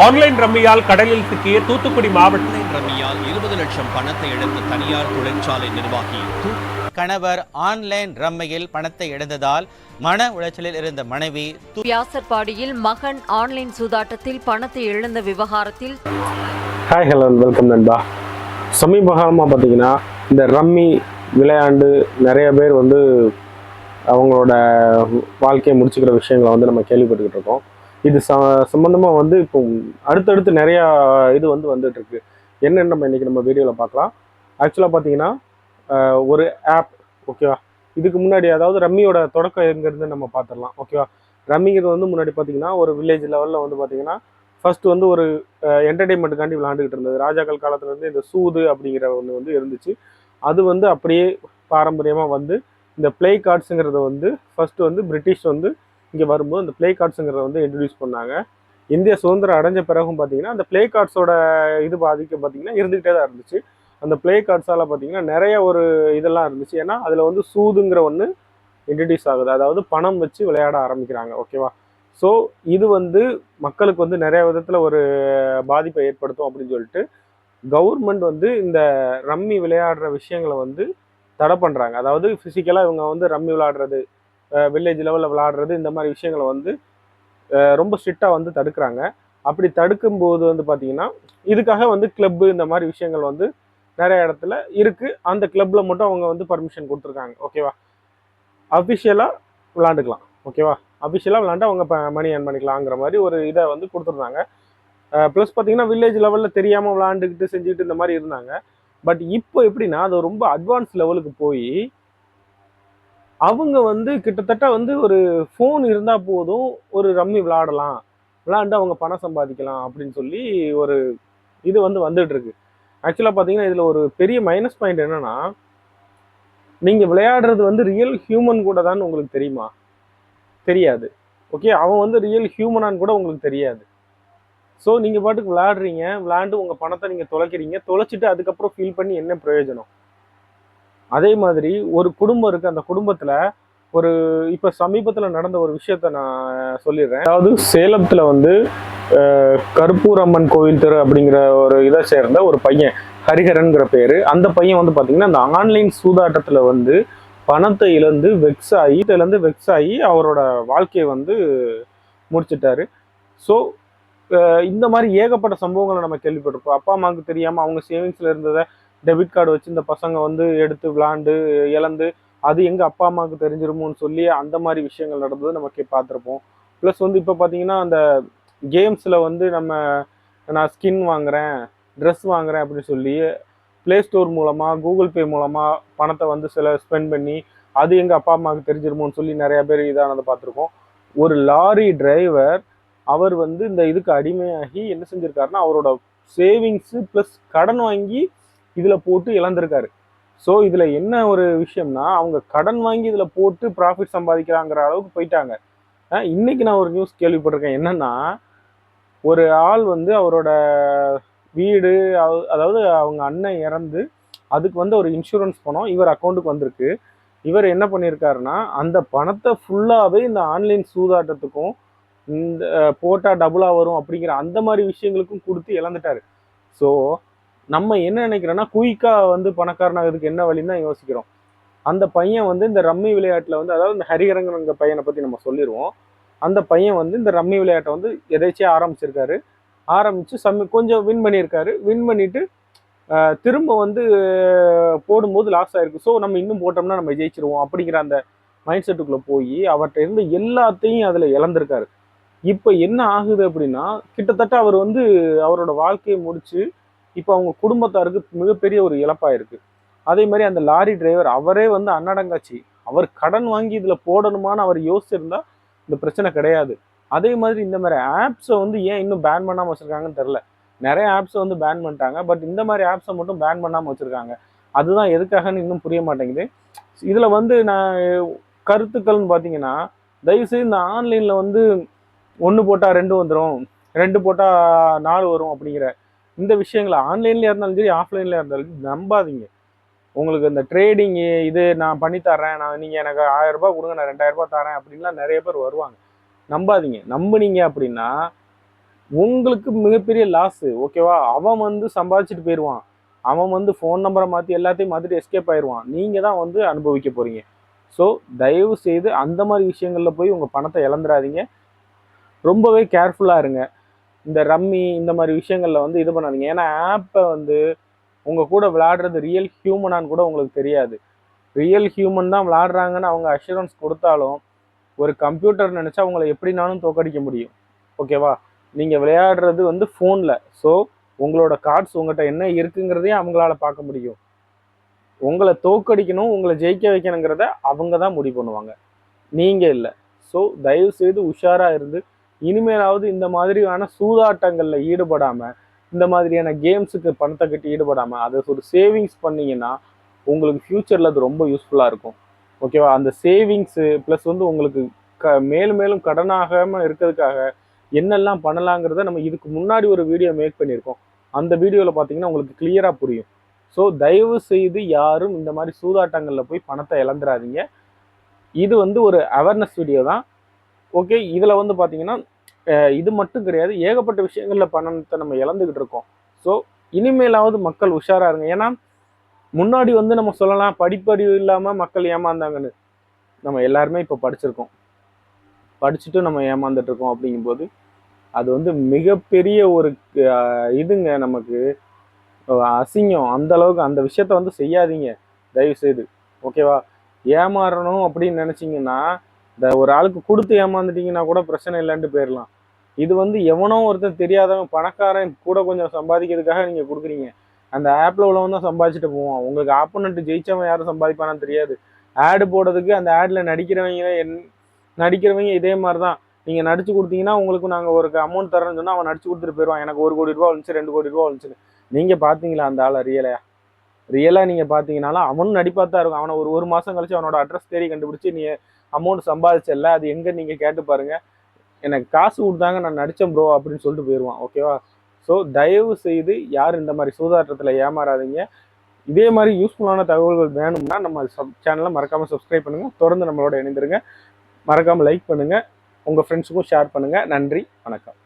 Online ரம்மியால் கடலில் சிக்கிய தூத்துக்குடி மாவட்ட ரம்மியால் இருபது லட்சம் பணத்தை இழந்த தனியார் தொழிற்சாலை நிர்வாகி கணவர் ஆன்லைன் ரம்மையில் பணத்தை இழந்ததால் மன உளைச்சலில் இருந்த மனைவி வியாசர்பாடியில் மகன் ஆன்லைன் சூதாட்டத்தில் பணத்தை இழந்த விவகாரத்தில் ஹாய் ஹலோ வெல்கம் நண்பா. சமீப காலமாக பார்த்தீங்கன்னா இந்த ரம்மி விளையாண்டு நிறைய பேர் வந்து அவங்களோட வாழ்க்கையை முடிச்சுக்கிற விஷயங்களை வந்து நம்ம கேள்விப்பட்டுக்கிட்டு இருக்கோம். இது ச சம்மந்தமாக வந்து இப்போ அடுத்தடுத்து நிறையா இது வந்து வந்துட்டுருக்கு. என்னென்ன நம்ம இன்னைக்கு நம்ம வீடியோவில் பார்க்கலாம். ஆக்சுவலாக பார்த்தீங்கன்னா ஒரு ஆப் ஓகேவா இதுக்கு முன்னாடி அதாவது ரம்மியோட தொடக்கம் எங்கேருந்து நம்ம பார்த்துடலாம் ஓகேவா ரம்மிங்கிறது வந்து முன்னாடி பார்த்தீங்கன்னா ஒரு வில்லேஜ் லெவலில் வந்து பார்த்தீங்கன்னா ஃபர்ஸ்ட் வந்து ஒரு என்டர்டைன்மெண்ட்டுக்காண்டி விளாண்டுக்கிட்டு இருந்தது. ராஜாக்கள் காலத்துலேருந்து இந்த சூது அப்படிங்கிற ஒன்று வந்து இருந்துச்சு. அது வந்து அப்படியே பாரம்பரியமாக வந்து இந்த ப்ளே கார்ட்ஸுங்கிறத வந்து ஃபர்ஸ்ட் வந்து பிரிட்டிஷ் வந்து இங்கே வரும்போது இந்த ப்ளே கார்ட்ஸுங்கிறத வந்து இன்ட்ரடியூஸ் பண்ணாங்க. இந்திய சுதந்திரம் அடைஞ்ச பிறகும் பார்த்தீங்கன்னா அந்த ப்ளே கார்ட்ஸோட இது பாதிக்க பார்த்தீங்கன்னா இருந்துகிட்டே தான் இருந்துச்சு. அந்த ப்ளே கார்ட்ஸால் பார்த்தீங்கன்னா நிறைய ஒரு இதெல்லாம் இருந்துச்சு. ஏன்னா அதில் வந்து சூதுங்கிற ஒன்று இன்ட்ரடியூஸ் ஆகுது. அதாவது பணம் வச்சு விளையாட ஆரம்பிக்கிறாங்க. ஓகேவா ஸோ இது வந்து மக்களுக்கு வந்து நிறைய விதத்தில் ஒரு பாதிப்பை ஏற்படுத்தும் அப்படின்னு சொல்லிட்டு கவர்மெண்ட் வந்து இந்த ரம்மி விளையாடுற விஷயங்களை வந்து தடை பண்ணுறாங்க அதாவது ஃபிசிக்கலாக இவங்க வந்து ரம்மி விளையாடுறது வில்லேஜ் லெவலில் விளாடுறது இந்த மாதிரி விஷயங்களை வந்து ரொம்ப ஸ்ட்ரிக்டாக வந்து தடுக்கிறாங்க. அப்படி தடுக்கும்போது வந்து பார்த்தீங்கன்னா இதுக்காக வந்து கிளப்பு இந்த மாதிரி விஷயங்கள் வந்து நிறைய இடத்துல இருக்குது அந்த கிளப்பில் மட்டும் அவங்க வந்து பர்மிஷன் கொடுத்துருக்காங்க. ஓகேவா அஃபிஷியலாக விளாண்டுக்கலாம் ஓகேவா அஃபிஷியலாக விளாண்டு அவங்க மணி ஏர்ன் பண்ணிக்கலாங்கிற மாதிரி ஒரு இதை வந்து கொடுத்துருந்தாங்க. ப்ளஸ் பார்த்தீங்கன்னா வில்லேஜ் லெவலில் தெரியாமல் விளாண்டுக்கிட்டு செஞ்சுக்கிட்டு இந்த மாதிரி இருந்தாங்க. பட் இப்போ எப்படின்னா அது ரொம்ப அட்வான்ஸ் லெவலுக்கு போய் அவங்க வந்து கிட்டத்தட்ட வந்து ஒரு ஃபோன் இருந்தால் போதும் ஒரு ரம்மி விளாடலாம் விளாண்டு அவங்க பணம் சம்பாதிக்கலாம் அப்படின்னு சொல்லி ஒரு இது வந்து வந்துட்டு இருக்கு. ஆக்சுவலாக பார்த்தீங்கன்னா இதில் ஒரு பெரிய மைனஸ் பாயிண்ட் என்னன்னா நீங்கள் விளையாடுறது வந்து ரியல் ஹியூமன் கூட தான் உங்களுக்கு தெரியுமா? தெரியாது. ஓகே அவன் வந்து ரியல் ஹியூமனான்னு கூட உங்களுக்கு தெரியாது. ஸோ நீங்கள் பாட்டுக்கு விளையாடுறீங்க விளையாண்டு உங்கள் பணத்தை நீங்கள் தொலைக்கிறீங்க தொலைச்சிட்டு அதுக்கப்புறம் ஃபீல் பண்ணி என்ன பிரயோஜனம்? அதே மாதிரி ஒரு குடும்பம் இருக்குது அந்த குடும்பத்தில் ஒரு இப்போ சமீபத்தில் நடந்த ஒரு விஷயத்த நான் சொல்லிடுறேன். அதாவது சேலத்தில் வந்து கருப்பூரம்மன் கோவில் தெரு அப்படிங்கிற ஒரு இதை சேர்ந்த ஒரு பையன் ஹரிஹரன்கிற பேர். அந்த பையன் வந்து பார்த்திங்கன்னா அந்த ஆன்லைன் சூதாட்டத்தில் வந்து பணத்தை இழந்து வெக்ஸ் ஆகி இதிலேருந்து வெக்ஸ் ஆகி அவரோட வாழ்க்கையை வந்து முடிச்சிட்டாரு. ஸோ இந்த மாதிரி ஏகப்பட்ட சம்பவங்களை நம்ம கேள்விப்பட்டிருப்போம். அப்பா அம்மாவுக்கு தெரியாமல் அவங்க சேவிங்ஸில் இருந்ததை டெபிட் கார்டு வச்சு இந்த பசங்க வந்து எடுத்து விளாண்டு இழந்து அது எங்கள் அப்பா அம்மாவுக்கு தெரிஞ்சிருமோன்னு சொல்லி அந்த மாதிரி விஷயங்கள் நடந்தது நம்ம கே பார்த்துருப்போம். ப்ளஸ் வந்து இப்போ பார்த்தீங்கன்னா அந்த கேம்ஸில் வந்து நம்ம நான் ஸ்கின் வாங்குறேன் ட்ரெஸ் வாங்குறேன் அப்படின்னு சொல்லி ப்ளே ஸ்டோர் மூலமாக கூகுள் பே மூலமாக பணத்தை வந்து சில ஸ்பெண்ட் பண்ணி அது எங்கள் அப்பா அம்மாவுக்கு தெரிஞ்சிருமோன்னு சொல்லி நிறையா பேர் இதானதை பார்த்துருக்கோம். ஒரு லாரி டிரைவர் அவர் வந்து இந்த இதுக்கு அடிமையாகி என்ன செஞ்சிருக்காருன்னா அவரோட சேவிங்ஸு ப்ளஸ் கடன் வாங்கி இதில் போட்டு இழந்திருக்காரு. ஸோ இதில் என்ன ஒரு விஷயம்னா அவங்க கடன் வாங்கி இதில் போட்டு ப்ராஃபிட் சம்பாதிக்கிறாங்கிற அளவுக்கு போயிட்டாங்க. இன்னைக்கு நான் ஒரு நியூஸ் கேள்விப்பட்டிருக்கேன். என்னன்னா ஒரு ஆள் வந்து அவரோட வீடு அதாவது அவங்க அண்ணன் இறந்து அதுக்கு வந்து ஒரு இன்சூரன்ஸ் பணம் இவர் அக்கௌண்ட்டுக்கு வந்திருக்கு. இவர் என்ன பண்ணியிருக்காருன்னா அந்த பணத்தை ஃபுல்லாகவே இந்த ஆன்லைன் சூதாட்டத்துக்கும் இந்த போட்டால் டபுளாக வரும் அப்படிங்கிற அந்த மாதிரி விஷயங்களுக்கும் கொடுத்து இழந்துட்டாரு. ஸோ நம்ம என்ன நினைக்கிறோன்னா குயிக்காக வந்து பணக்காரனாகிறதுக்கு என்ன வழின்னு தான் யோசிக்கிறோம். அந்த பையன் வந்து இந்த ரம்மி விளையாட்டில் வந்து அதாவது இந்த ஹரிகரங்கிற பையனை பற்றி நம்ம சொல்லிடுவோம் அந்த பையன் வந்து இந்த ரம்மி விளையாட்டை வந்து எதேச்சியா ஆரம்பிச்சிருக்காரு. ஆரம்பித்து சம் கொஞ்சம் வின் பண்ணியிருக்காரு. வின் பண்ணிவிட்டு திரும்ப வந்து போடும்போது லாஸ் ஆகிருக்கு ஸோ நம்ம இன்னும் போட்டோம்னா நம்ம ஜெயிச்சிருவோம் அப்படிங்கிற அந்த மைண்ட் செட்டுக்குள்ளே போய் அவர்கிட்ட இருந்து எல்லாத்தையும் அதில் இழந்திருக்காரு. இப்போ என்ன ஆகுது அப்படின்னா கிட்டத்தட்ட அவர் வந்து அவரோட வாழ்க்கையை முடித்து இப்போ அவங்க குடும்பத்தாருக்கு மிகப்பெரிய ஒரு இழப்பாக இருக்குது அதே மாதிரி அந்த லாரி டிரைவர் அவரே வந்து அன்னடங்காச்சு. அவர் கடன் வாங்கி இதில் போடணுமான்னு அவர் யோசிச்சிருந்தா இந்த பிரச்சனை கிடையாது. அதே மாதிரி இந்த மாதிரி ஆப்ஸை வந்து ஏன் இன்னும் பேன் பண்ணாமல் வச்சுருக்காங்கன்னு தெரில நிறைய ஆப்ஸை வந்து பேன் பண்ணிட்டாங்க. பட் இந்த மாதிரி ஆப்ஸை மட்டும் பேன் பண்ணாமல் வச்சுருக்காங்க. அதுதான் எதுக்காகன்னு இன்னும் புரிய மாட்டேங்குது. இதில் வந்து நான் கருத்துக்கள்னு பார்த்தீங்கன்னா தயவுசெய்து இந்த ஆன்லைனில் வந்து ஒன்று போட்டால் ரெண்டு வந்துடும் ரெண்டு போட்டால் நாலு வரும் அப்படிங்கிற இந்த விஷயங்களை ஆன்லைன்லேயே இருந்தாலும் சரி ஆஃப்லைன்லேயே இருந்தாலும் சரி, நம்பாதீங்க. உங்களுக்கு இந்த ட்ரேடிங் இது நான் பண்ணி நான் நீங்கள் எனக்கு ஆயிரம் கொடுங்க நான் ரெண்டாயிரம் ரூபாய் தரேன் அப்படின்லாம் நிறைய பேர் வருவாங்க. நம்பாதீங்க. நம்புனீங்க அப்படின்னா உங்களுக்கு மிகப்பெரிய லாஸு ஓகேவா அவன் வந்து சம்பாதிச்சுட்டு போயிடுவான் அவன் வந்து ஃபோன் நம்பரை மாற்றி எல்லாத்தையும் மாற்றிட்டு எஸ்கேப் ஆயிடுவான் நீங்கள் தான் வந்து அனுபவிக்க போகிறீங்க ஸோ தயவு செய்து அந்த மாதிரி விஷயங்களில் போய் உங்கள் பணத்தை இழந்துடாதீங்க. ரொம்பவே கேர்ஃபுல்லாக இருங்க. இந்த ரம்மி இந்த மாதிரி விஷயங்களில் வந்து இது பண்ணாதீங்க. ஏன்னா ஆப்பை வந்து உங்கள் கூட விளையாடுறது ரியல் ஹியூமனான்னு கூட உங்களுக்கு தெரியாது. ரியல் ஹியூமன் தான் விளையாடுறாங்கன்னு அவங்க அஷூரன்ஸ் கொடுத்தாலும் ஒரு கம்ப்யூட்டர் நினச்சா உங்களை எப்படினாலும் தோக்கடிக்க முடியும். ஓகேவா நீங்கள் விளையாடுறது வந்து ஃபோனில் ஸோ உங்களோட கார்ட்ஸ் உங்கள்கிட்ட என்ன இருக்குங்கிறதையும் அவங்களால பார்க்க முடியும். உங்களை தோக்கடிக்கணும் உங்களை ஜெயிக்க வைக்கணுங்கிறத அவங்க தான் முடிவு பண்ணுவாங்க. நீங்கள் இல்லை. ஸோ தயவு செய்து உஷாராக இருந்து இனிமேலாவது இந்த மாதிரியான சூதாட்டங்களில் ஈடுபடாமல் இந்த மாதிரியான கேம்ஸுக்கு பணத்தை கட்டி ஈடுபடாமல் அதை ஒரு சேவிங்ஸ் பண்ணிங்கன்னா உங்களுக்கு ஃப்யூச்சரில் அது ரொம்ப யூஸ்ஃபுல்லாக இருக்கும். ஓகேவா அந்த சேவிங்ஸு ப்ளஸ் வந்து உங்களுக்கு க மேலும் மேலும் கடனாகாமல் இருக்கிறதுக்காக என்னெல்லாம் பண்ணலாங்கிறத நம்ம இதுக்கு முன்னாடி ஒரு வீடியோ மேக் பண்ணியிருக்கோம். அந்த வீடியோவில் பார்த்தீங்கன்னா உங்களுக்கு கிளியராக புரியும். ஸோ தயவு செய்து யாரும் இந்த மாதிரி சூதாட்டங்களில் போய் பணத்தை இழந்துடாதீங்க இது வந்து ஒரு அவேர்னஸ் வீடியோ தான். ஓகே இதில் வந்து பார்த்தீங்கன்னா இது மட்டும் கிடையாது. ஏகப்பட்ட விஷயங்களில் பணத்தை நம்ம இழந்துக்கிட்டு இருக்கோம். ஸோ இனிமேலாவது மக்கள் உஷாராக இருங்க. ஏன்னா முன்னாடி வந்து நம்ம சொல்லலாம் படிப்பறிவு இல்லாமல் மக்கள் ஏமாந்தாங்கன்னு. நம்ம எல்லாருமே இப்போ படிச்சிருக்கோம். படிச்சுட்டு நம்ம ஏமாந்துட்டு இருக்கோம் அப்படிங்கும்போது அது வந்து மிகப்பெரிய ஒரு இதுங்க நமக்கு. அசிங்கம். அந்த அளவுக்கு அந்த விஷயத்த வந்து செய்யாதீங்க. தயவு செய்து ஓகேவா? ஏமாறணும் அப்படின்னு நினச்சிங்கன்னா இந்த ஒரு ஆளுக்கு கொடுத்து ஏமாந்துட்டீங்கன்னா கூட பிரச்சனை இல்லைன்ட்டு போயிடலாம் இது வந்து எவனோ ஒருத்தன் தெரியாதவன் பணக்காரன் கூட கொஞ்சம் சம்பாதிக்கிறதுக்காக நீங்கள் கொடுக்குறீங்க. அந்த ஆப்பில் உள்ளவன் தான் சம்பாதிச்சுட்டு போவான். உங்களுக்கு ஆப்போனண்ட் ஜெயிச்சவன் யாரும் சம்பாதிப்பானான்னு தெரியாது. ஆடு போடுறதுக்கு அந்த ஆடில் நடிக்கிறவங்க என் நடிக்கிறவங்க இதே மாதிரி தான் நீங்கள் நடிச்சு கொடுத்தீங்கன்னா உங்களுக்கு நாங்கள் ஒரு அமௌண்ட் தரேன்னு சொன்னால் அவன் நடிச்சு கொடுத்துட்டு போயிடுவான். எனக்கு ஒரு கோடி ரூபா வந்துச்சு ரெண்டு கோடி ரூபா வந்துச்சுன்னு. நீங்கள் பார்த்தீங்களா அந்த ஆளை ரியலையா ரியலாக நீங்கள் பார்த்தீங்கனாலும் அவனும் நடிப்பாக தான் இருக்கும். அவனை ஒரு ஒரு மாதம் கழிச்சு அவனோட அட்ரஸ் தேடி கண்டுபிடிச்சி நீ அமௌண்ட் சம்பாதிச்சல அது எங்கே நீங்கள் கேட்டு பாருங்கள் எனக்கு காசு கொடுத்தாங்க நான் நடித்தேன் ப்ரோ அப்படின்னு சொல்லிட்டு போயிடுவான் ஓகேவா ஸோ தயவு செய்து யார் இந்த மாதிரி சூதாட்டத்தில் ஏமாறாதீங்க. இதே மாதிரி யூஸ்ஃபுல்லான தகவல்கள் வேணும்னா நம்ம சப் சேனலை மறக்காமல் சப்ஸ்கிரைப் பண்ணுங்கள் தொடர்ந்து நம்மளோட இணைந்திருங்க. மறக்காமல் லைக் பண்ணுங்கள் உங்கள் ஃப்ரெண்ட்ஸுக்கும் ஷேர் பண்ணுங்கள் நன்றி வணக்கம்.